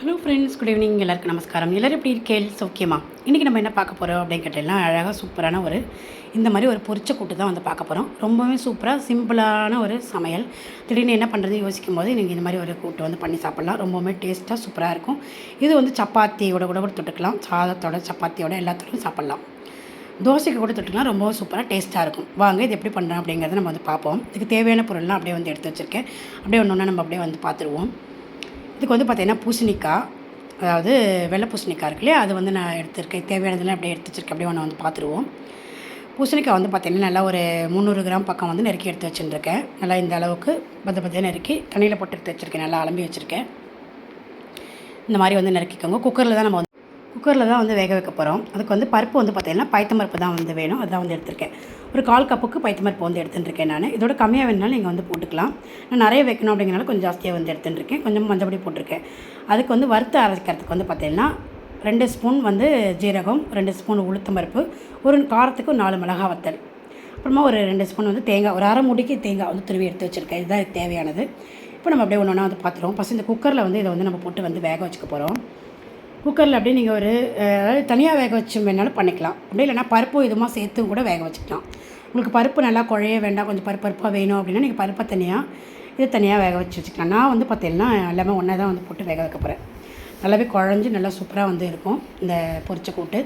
Hello friends good evening எல்லாருக்கும் நமஸ்காரம். எல்லோரும் எப்படி இருக்கேள் சௌக்கியமா? இன்றைக்கி நம்ம என்ன பார்க்க போகிறோம் அப்படின்னு கேட்டீங்கன்னா அழகாக சூப்பரான ஒரு இந்த மாதிரி ஒரு பொரிச்ச கூட்டு தான் வந்து பார்க்க போகிறோம் ரொம்பவே சூப்பராக சிம்பிளான ஒரு சமையல். திடீர்னு என்ன பண்ணுறது யோசிக்கும் போது நீங்கள் இந்த மாதிரி ஒரு கூட்டு வந்து பண்ணி சாப்பிட்லாம். ரொம்பவுமே டேஸ்ட்டாக சூப்பராக இருக்கும். இது வந்து சப்பாத்தியோட கூட கூட தொட்டுக்கலாம். சாதத்தோட சப்பாத்தியோட எல்லாத்தோடையும் சாப்பிட்லாம். தோசைக்கு கூட தொட்டுக்கலாம். ரொம்ப சூப்பராக டேஸ்ட்டாக இருக்கும். வாங்க இது எப்படி பண்ணுறோம் அப்படிங்கிறத நம்ம வந்து பார்ப்போம். இதுக்கு தேவையான பொருள்லாம் அப்படியே வந்து எடுத்து வச்சுருக்கேன். அப்படியே ஒன்று ஒன்றா நம்ம அப்படியே வந்து பார்த்துருவோம். இதுக்கு வந்து பார்த்திங்கன்னா பூசணிக்காய் அதாவது வெள்ளை பூசணிக்காய் இருக்கு இல்லையா? அது வந்து நான் எடுத்துருக்கேன். தேவையானதெல்லாம் அப்படியே எடுத்து வச்சிருக்கேன். அப்படியே ஒன்று வந்து பார்த்துருவோம். பூசணிக்காய் வந்து பார்த்திங்கன்னா நல்லா ஒரு முந்நூறு கிராம் பக்கம் வந்து நெருக்கி எடுத்து வச்சுருக்கேன் நல்லா இந்த அளவுக்கு பத பத நெருக்கி தண்ணியில் போட்டு எடுத்து வச்சுருக்கேன். நல்லா அலம்பி வச்சுருக்கேன். இந்த மாதிரி வந்து நறுக்கிக்கோங்க. குக்கரில் தான் நம்ம வந்து குக்கரில் தான் வந்து வேக வைக்க போகிறோம் அதுக்கு வந்து பருப்பு வந்து பார்த்திங்கன்னா பைத்தம் பருப்பு தான் வந்து வேணும். அதுதான் வந்து எடுத்திருக்கேன். ஒரு கால் கப்புக்கு பைத்தமருப்பு வந்து எடுத்துட்டுருக்கேன் நான். இதோட கம்மியாக வேணுனாலும் நீங்கள் வந்து போட்டுக்கலாம். நான் நிறைய வைக்கணும் அப்படிங்கிறனால கொஞ்சம் ஜாஸ்தியாக வந்து எடுத்துட்டுருக்கேன். கொஞ்சம் மஞ்சப்படி போட்டிருக்கேன். அதுக்கு வந்து வறுத்து அரைக்கிறதுக்கு வந்து பார்த்திங்கன்னா ரெண்டு ஸ்பூன் வந்து ஜீரகம் ரெண்டு ஸ்பூன் உளுத்தம் பருப்பு ஒரு காரத்துக்கு நாலு மிளகா வத்தல். அப்புறமா ஒரு ரெண்டு ஸ்பூன் வந்து தேங்காய். ஒரு அரை முடிக்கு தேங்காய் வந்து துருவி எடுத்து வச்சுருக்கேன். இதுதான் தேவையானது. இப்போ நம்ம அப்படியே ஒன்று ஒன்றா வந்து பார்த்துருவோம் ஃபஸ்ட் இந்த குக்கரில் வந்து இதை வந்து நம்ம போட்டு வந்து வேக வச்சுக்க போகிறோம் குக்கரில் அப்படியே நீங்கள் ஒரு அதாவது தனியாக வேக வச்சு வேணாலும் பண்ணிக்கலாம். அப்படி இல்லைனா பருப்பும் இதுமாக சேர்த்தும் கூட வேக வச்சுக்கலாம். உங்களுக்கு பருப்பு நல்லா குழைய வேண்டாம் கொஞ்சம் பருப்பு பருப்பாக வேணும் அப்படின்னா நீங்கள் பருப்பை தனியாக இது தனியாக வேக வச்சு வச்சுக்கலாம். நான் வந்து பார்த்தீங்கன்னா எல்லாமே ஒன்றா தான் வந்து போட்டு வேக வைக்க போகிறேன் நல்லாவே குழஞ்சி நல்லா சூப்பராக வந்து இருக்கும் இந்த பொரிச்ச கூட்டு.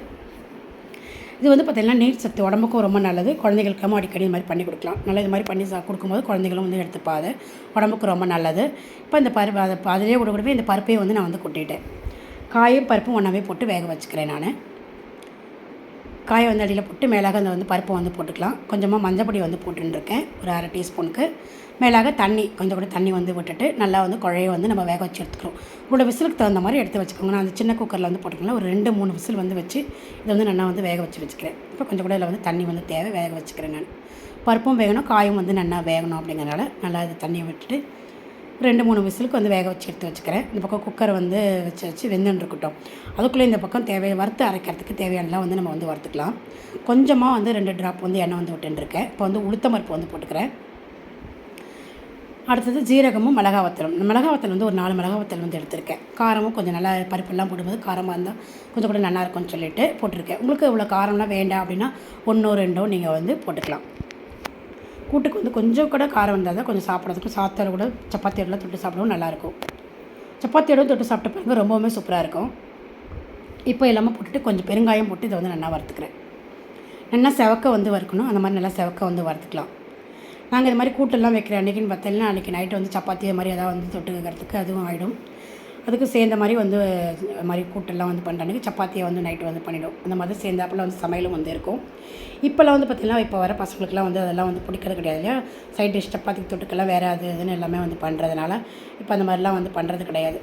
இது வந்து பார்த்திங்கன்னா நீர் சத்து உடம்புக்கும் ரொம்ப நல்லது. குழந்தைகளுக்கும் அடிக்கடி இது மாதிரி பண்ணி கொடுக்கலாம். நல்லா இது மாதிரி பண்ணி சா கொடுக்கும்போது குழந்தைகளும் வந்து எடுத்துப்பாது உடம்புக்கு ரொம்ப நல்லது. இப்போ இந்த பருப்பு அதை அதிலே கூட கூடவே இந்த பருப்பையும் வந்து நான் வந்து கொட்டிட்டேன். காயும் பருப்பும் ஒன்றாவே போட்டு வேக வச்சுக்கிறேன் நான். காயை வந்து அடியில் போட்டு மேலாக அந்த வந்து பருப்பை வந்து போட்டுக்கலாம். கொஞ்சமாக மஞ்சப்பொடி வந்து போட்டுருக்கேன் ஒரு அரை டீஸ்பூனுக்கு. மேலாக தண்ணி கொஞ்சம் கூட தண்ணி வந்து விட்டுட்டு நல்லா வந்து குழைய வந்து நம்ம வேக வச்சு எடுத்துக்கிறோம். உங்களோட விசிலுக்கு தகுந்த மாதிரி எடுத்து வச்சுக்கோங்க. நான் அந்த சின்ன குக்கரில் வந்து போட்டுக்கலாம் ஒரு ரெண்டு மூணு விசில் வந்து வச்சு இதை வந்து நல்லா வந்து வேக வச்சு வச்சுக்கிறேன். இப்போ கொஞ்சம் கூட இதில் வந்து தண்ணி வந்து தேவை வேக வச்சுக்கிறேன் நான். பருப்பும் வேகணும் காயும் வந்து நல்லா வேகணும் அப்படிங்கிறனால நல்லா இது தண்ணியை விட்டுட்டு ரெண்டு மூணு விசிலுக்கு வந்து வேக வச்சு எடுத்து வச்சுக்கிறேன். இந்த பக்கம் குக்கரை வந்து வச்சு வச்சு வெந்துன்னு இருக்கட்டும். அதுக்குள்ளே இந்த பக்கம் தேவை வறுத்து அரைக்கிறதுக்கு தேவையானலாம் வந்து நம்ம வந்து வறுத்துக்கலாம். கொஞ்சமாக வந்து ரெண்டு ட்ராப் வந்து எண்ணெய் வந்து விட்டுருக்கேன் இப்போ வந்து உளுத்தம் பருப்பு வந்து போட்டுக்கிறேன். அடுத்தது ஜீரகமும் மிளகா வத்தலும். மிளகா வத்தல் வந்து ஒரு நாலு மிளகா வத்தல் வந்து எடுத்திருக்கேன். காரமும் கொஞ்சம் நல்லா பருப்பெல்லாம் போடும்போது காரமாக இருந்தால் கொஞ்சம் கூட நல்லா இருக்கும்னு சொல்லிட்டு போட்டிருக்கேன். உங்களுக்கு இவ்வளோ காரம்லாம் வேண்டாம் அப்படின்னா ஒன்றோ ரெண்டோ நீங்கள் வந்து போட்டுக்கலாம். கூட்டுக்கு வந்து கொஞ்சம் கூட காரம் வந்தால் தான் கொஞ்சம் சாப்பிட்றதுக்கும் சாத்தோட கூட சப்பாத்தியோட தொட்டு சாப்பிடவும் நல்லாயிருக்கும். சப்பாத்தியோட தொட்டு சாப்பிட்ட பிறகு ரொம்பவுமே சூப்பராக இருக்கும். இப்போ எல்லாமே போட்டுட்டு கொஞ்சம் பெருங்காயம் போட்டு இதை வந்து நல்லா வறுத்துக்கிறேன். நல்லா செவக்க வந்து வறுக்கணும். அந்த மாதிரி நல்லா செவக்க வந்து வறுத்துக்கலாம். நாங்கள் இது மாதிரி கூட்டெல்லாம் வைக்கிற அன்றைக்கின்னு பார்த்தீங்கன்னா அன்றைக்கி நைட்டு வந்து சப்பாத்தி இது மாதிரி எதாவது வந்து தொட்டுக்கிறதுக்கு அதுவும் ஆகிடும் அதுக்கு சேர்ந்த மாதிரி வந்து மாதிரி கூட்டெல்லாம் வந்து பண்ணுற சப்பாத்தியை வந்து நைட்டு வந்து பண்ணிவிடும் அந்த மாதிரி சேர்ந்தாப்பில் வந்து சமையலும் வந்து இருக்கும். இப்போல்லாம் வந்து பார்த்திங்கன்னா இப்போ வர பசங்களுக்குலாம் வந்து அதெல்லாம் வந்து பிடிக்கிறது கிடையாது இல்லையா? சைட் டிஷ் சப்பாத்தி தொட்டுக்கெல்லாம் வேறு அது இதுன்னு எல்லாமே வந்து பண்ணுறதுனால இப்போ அந்த மாதிரிலாம் வந்து பண்ணுறது கிடையாது.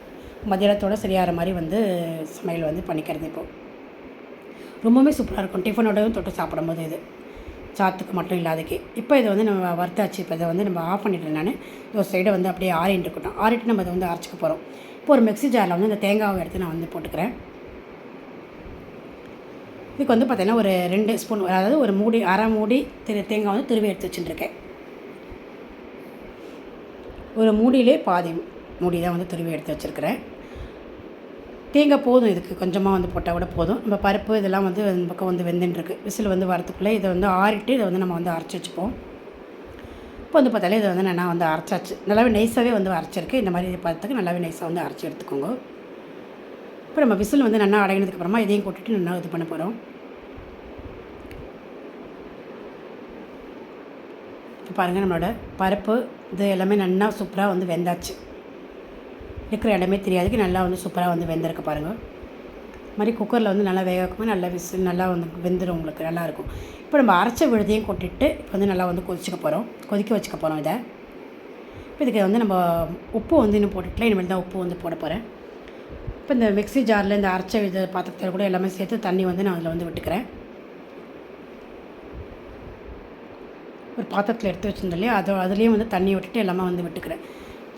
மதியானத்தோட சரியாகிற மாதிரி வந்து சமையல் வந்து பண்ணிக்கிறது இப்போது ரொம்பவுமே சூப்பராக இருக்கும். டிஃபனோடையும் தொட்டு சாப்பிடும்போது இது. சாத்துக்கு மட்டும் இல்லாதக்கே இப்போ இதை வந்து நம்ம வறுத்தாச்சு. இப்போ இதை வந்து நம்ம ஆஃப் பண்ணிட்டேன் நான். ஒரு சைடை வந்து அப்படியே ஆறின்னு இருக்கட்டும் ஆறிட்டு நம்ம இதை வந்து அரைச்சிக்க போகிறோம் இப்போ ஒரு மிக்ஸி ஜாரில் வந்து இந்த தேங்காவை எடுத்து நான் வந்து போட்டுக்கிறேன். இதுக்கு வந்து பார்த்திங்கன்னா ஒரு ரெண்டு ஸ்பூன் அதாவது ஒரு மூடி அரை மூடி திரு தேங்காய் வந்து திருவி எடுத்து வச்சுட்டுருக்கேன். ஒரு மூடியிலே பாதி மூடி தான் வந்து துருவி எடுத்து வச்சுருக்கிறேன். தேங்காய் போதும் இதுக்கு கொஞ்சமாக வந்து போட்டால் கூட போதும். நம்ம பருப்பு இதெல்லாம் வந்து இந்த பக்கம் வந்து வெந்துட்டுருக்கு. விசில் வந்து வரத்துக்குள்ளே இதை வந்து ஆறிட்டு இதை வந்து நம்ம வந்து அரைச்சி வச்சுப்போம். இப்போ வந்து பார்த்தாலே இதை வந்து நான் வந்து அரைச்சாச்சு. நல்லாவே நைஸாகவே வந்து அரைச்சிருக்கு. இந்த மாதிரி பார்த்துக்கு நல்லாவே நைஸாக வந்து அரைச்சி எடுத்துக்கோங்க. இப்போ நம்ம விசில் வந்து நல்லா அடங்கினதுக்கப்புறமா இதையும் கொட்டிட்டு நல்லா இது பண்ண போகிறோம் இப்போ பாருங்கள் நம்மளோட பருப்பு இது எல்லாமே நல்லா சூப்பராக வந்து வெந்தாச்சு. இருக்கிற இடமே தெரியாதுக்கு நல்லா வந்து சூப்பராக வந்து வெந்திருக்கு பாருங்கள் மாதிரி குக்கரில் வந்து நல்லா வேக வைக்கும்போது நல்லா விசு நல்லா வந்து வெந்துடும் உங்களுக்கு நல்லாயிருக்கும். இப்போ நம்ம அரைச்ச விழுதையும் கொட்டிட்டு இப்போ வந்து நல்லா வந்து கொதிச்சுக்க போகிறோம் கொதிக்க வச்சுக்க போகிறோம் இதை. இப்போ இதுக்கு வந்து நம்ம உப்பு வந்து இன்னும் போட்டுக்கலாம். இனிமேல் தான் உப்பு வந்து போட போகிறேன் இப்போ இந்த மிக்ஸி ஜாரில் இந்த அரைச்ச இது பாத்திரத்தில் கூட எல்லாமே சேர்த்து தண்ணி வந்து நான் அதில் வந்து விட்டுக்கிறேன். ஒரு பாத்திரத்தில் எடுத்து வச்சுருந்தோம் இல்லையா? அதுலேயும் வந்து தண்ணி விட்டுட்டு எல்லாமே வந்து விட்டுக்கிறேன்.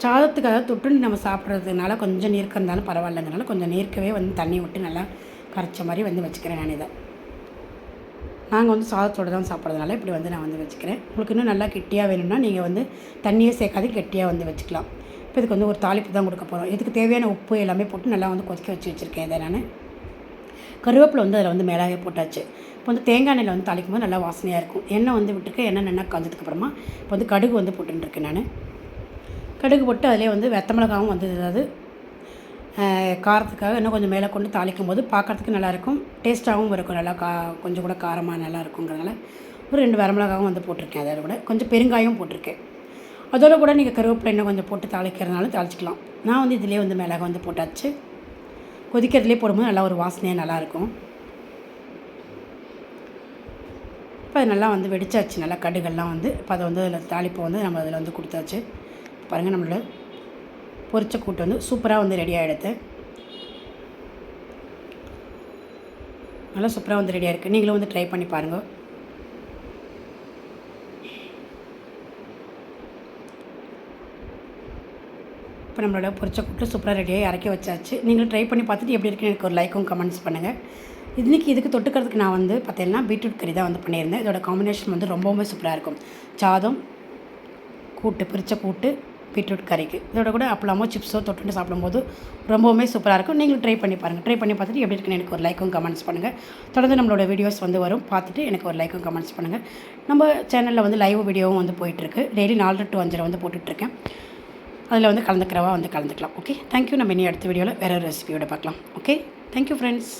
சாதத்துக்காக தொட்டு தொட்டுன்னு நம்ம சாப்பிட்றதுனால கொஞ்சம் நீர்க்கம் இருந்தாலும் பரவாயில்லைங்கனால கொஞ்சம் நீர்க்கவே வந்து தண்ணி விட்டு நல்லா கரைச்ச மாதிரி வந்து வச்சுக்கிறேன் நான் இதை. நாங்கள் வந்து சாதத்தோடு தான் சாப்பிட்றதுனால இப்படி வந்து நான் வந்து வச்சுக்கிறேன். உங்களுக்கு இன்னும் நல்லா கெட்டியாக வேணும்னா நீங்கள் வந்து தண்ணியே சேர்க்காது கெட்டியாக வந்து வச்சுக்கலாம். இப்போ இதுக்கு வந்து ஒரு தாளிப்பு தான் கொடுக்க போகிறோம் இதுக்கு தேவையான உப்பு எல்லாமே போட்டு நல்லா வந்து கொதிக்க வச்சு வச்சுருக்கேன் இதை நான். கருவேப்பிலை வந்து அதில் வந்து மேலாகவே போட்டாச்சு. இப்போ வந்து தேங்காய் எண்ணெயில் வந்து தாளிக்கும் போது நல்லா வாசனையாக இருக்கும். எண்ணெய் வந்து விட்டுருக்கேன் எண்ணெய் நல்லா காஞ்சதுக்கப்புறமா இப்போ வந்து கடுகு வந்து போட்டுருக்கேன் நான். கடுகு போட்டு அதிலே வந்து வெத்த மிளகாவும் வந்து அதாவது காரத்துக்காக இன்னும் கொஞ்சம் மேலே கொண்டு தாளிக்கும் போது பார்க்கறதுக்கு நல்லாயிருக்கும். டேஸ்ட்டாகவும் இருக்கும். நல்லா கா கொஞ்சம் கூட காரமாக நல்லா இருக்குங்கிறதுனால ஒரு ரெண்டு வரமிளகாவும் வந்து போட்டிருக்கேன் அதோட கூட. கொஞ்சம் பெருங்காயம் போட்டிருக்கேன். அதோட கூட நீங்கள் கருவேப்பிலை இன்னும் கொஞ்சம் போட்டு தாளிக்கிறதுனாலும் தாளிச்சிக்கலாம். நான் வந்து இதிலே வந்து மிளகா வந்து போட்டாச்சு. கொதிக்கிறதுலே போடும்போது நல்லா ஒரு வாசனையாக நல்லாயிருக்கும். இப்போ அது நல்லா வந்து வெடிச்சாச்சு. நல்லா கடுகெல்லாம் வந்து இப்போ அதை வந்து அதில் தாளிப்பை வந்து நம்ம அதில் வந்து கொடுத்தாச்சு. பாருங்கள் நம்மளோட பொரிச்ச கூட்டு வந்து சூப்பராக வந்து ரெடி ஆகிடுது நல்லா சூப்பராக வந்து ரெடியாக இருக்குது நீங்களும் வந்து ட்ரை பண்ணி பாருங்கள் இப்போ நம்மளோட பொரிச்ச கூட்டு சூப்பராக ரெடியாக இறக்கி வச்சாச்சு. நீங்களும் ட்ரை பண்ணி பார்த்துட்டு எப்படி இருக்குன்னு எனக்கு ஒரு லைக்கும் கமெண்ட்ஸ் பண்ணுங்கள் இன்றைக்கி இதுக்கு தொட்டுக்கிறதுக்கு நான் வந்து பார்த்தீங்கன்னா பீட்ரூட் கறி தான் வந்து பண்ணியிருந்தேன். இதோட காம்பினேஷன் வந்து ரொம்பவுமே சூப்பராக இருக்கும். சாதம் கூட்டு பிரித்த கூட்டு பீட்ரூட் கறிக்கு. இதோட கூட அப்பளமோ சிப்ஸோ தொட்டுட்டு சாப்பிடும்போது ரொம்பவுமே சூப்பராக இருக்கும். நீங்களும் ட்ரை பண்ணி பாருங்கள் ட்ரை பண்ணி பார்த்துட்டு எப்படி இருக்குன்னு எனக்கு ஒரு லைக்கும் கமெண்ட்ஸ் பண்ணுங்கள் தொடர்ந்து நம்மளோட வீடியோஸ் வந்து வரும். பார்த்துட்டு எனக்கு ஒரு லைக்கும் கமெண்ட்ஸ் பண்ணுங்கள் நம்ம சேனலில் வந்து லைவ் வீடியோவும் வந்து போயிட்டுருக்கு. டெய்லி நாலு டு அஞ்சரை வந்து போட்டுட்ருக்கேன் அதில் வந்து கலந்துக்கிறவா வந்து கலந்துக்கலாம். ஓகே தேங்க்யூ நம்ம இனி அடுத்த வீடியோவில் வேறு ஒரு ரெசிபியோட பார்க்கலாம். Okay thank you friends